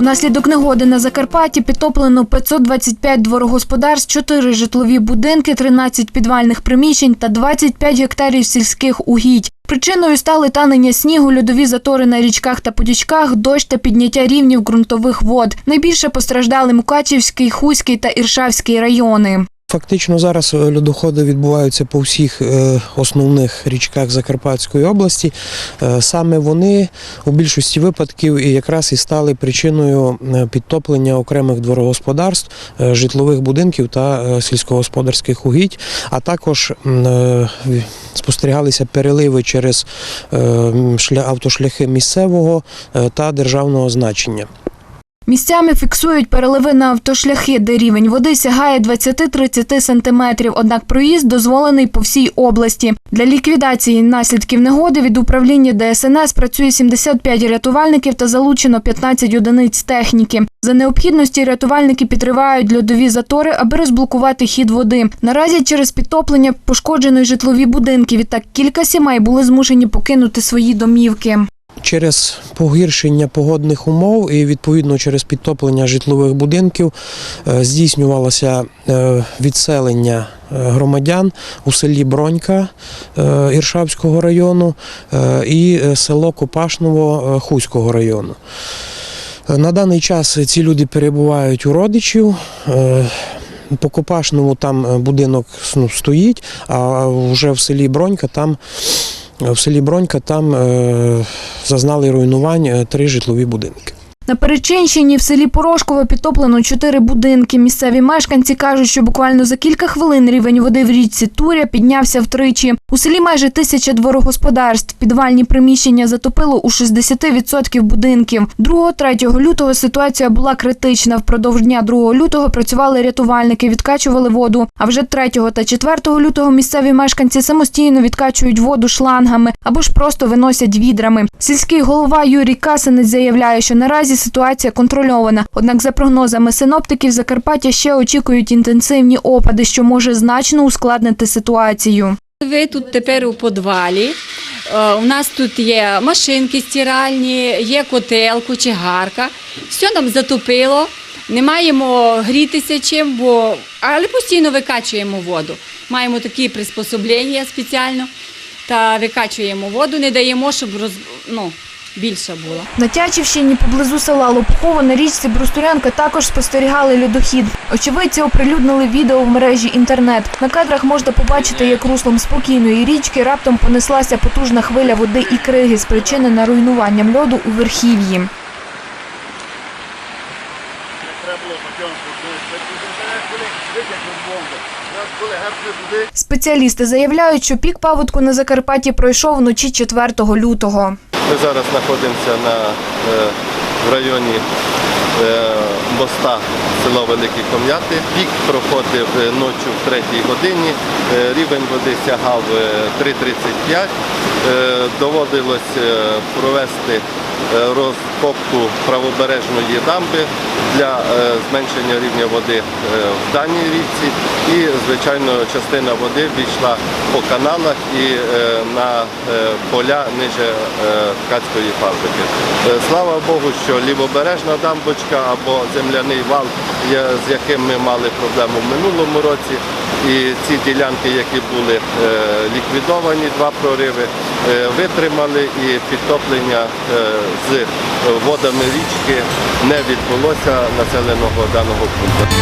Внаслідок негоди на Закарпатті підтоплено 525 дворогосподарств, 4 житлові будинки, 13 підвальних приміщень та 25 гектарів сільських угідь. Причиною стали танення снігу, льодові затори на річках та подічках, дощ та підняття рівнів ґрунтових вод. Найбільше постраждали Мукачівський, Хуський та Іршавський райони. Фактично зараз е, льодоходи відбуваються по всіх е, основних річках Закарпатської області. Е, Саме вони у більшості випадків і якраз і стали причиною підтоплення окремих дворогосподарств, житлових будинків та сільськогосподарських угідь, а також спостерігалися переливи через автошляхи місцевого та державного значення. Місцями фіксують переливи на автошляхи, де рівень води сягає 20-30 сантиметрів, однак проїзд дозволений по всій області. Для ліквідації наслідків негоди від управління ДСНС працює 75 рятувальників та залучено 15 одиниць техніки. За необхідності рятувальники підривають льодові затори, аби розблокувати хід води. Наразі через підтоплення пошкоджено житлові будинки. Відтак кілька сімей були змушені покинути свої домівки. Через погіршення погодних умов і відповідно через підтоплення житлових будинків е, здійснювалося е, відселення е, громадян у селі Бронька Іршавського району і село Копашново Хуського району. На даний час ці люди перебувають у родичів. По Копашному там будинок ну, стоїть, а вже в селі Бронька там в селі Бронька там зазнали руйнувань е, три житлові будинки. На Перечинщині в селі Порошково підтоплено чотири будинки. Місцеві мешканці кажуть, що буквально за кілька хвилин рівень води в річці Туря піднявся втричі. У селі майже тисяча дворогосподарств. Підвальні приміщення затопило у 60% будинків. 2-3 лютого ситуація була критична. Впродовж дня 2 лютого працювали рятувальники, відкачували воду. А вже 3 та 4 лютого місцеві мешканці самостійно відкачують воду шлангами або ж просто виносять відрами. Сільський голова Юрій Касинець заявляє, що наразі ситуація контрольована. Однак, за прогнозами синоптиків, Закарпаття ще очікують інтенсивні опади, що може значно ускладнити ситуацію. Ви тут тепер у підвалі. Е, У нас тут є машинки стиральні, є котел, кочегарка. Все нам затопило. Не маємо грітися чим, бо але постійно викачуємо воду. Маємо такі приспособлення спеціально та викачуємо воду, не даємо, щоб роз, ну, більша була. На Тячівщині поблизу села Лопухово на річці Брустурянка також спостерігали льодохід. Очевидці оприлюднили відео в мережі інтернет. На кадрах можна побачити, як руслом спокійної річки раптом понеслася потужна хвиля води і криги, спричинена руйнуванням льоду у верхів'ї. Спеціалісти заявляють, що пік паводку на Закарпатті пройшов вночі 4 лютого. Ми зараз знаходимося на, е, в районі е, моста села Великі Ком'яти. Пік проходив е, ночі в 3 годині. Е, Рівень води сягав е, 3,35. Е, Доводилось провести розкопку правобережної дамби для зменшення рівня води в даній річці. І, звичайно, частина води війшла по каналах і на поля ниже ткацької фабрики. Слава Богу, що лівобережна дамбочка або земляний вал, з яким ми мали проблему в минулому році. І ці ділянки, які були е, ліквідовані, два прориви, е, витримали і підтоплення е, з водами річки не відбулося населеного даного пункту.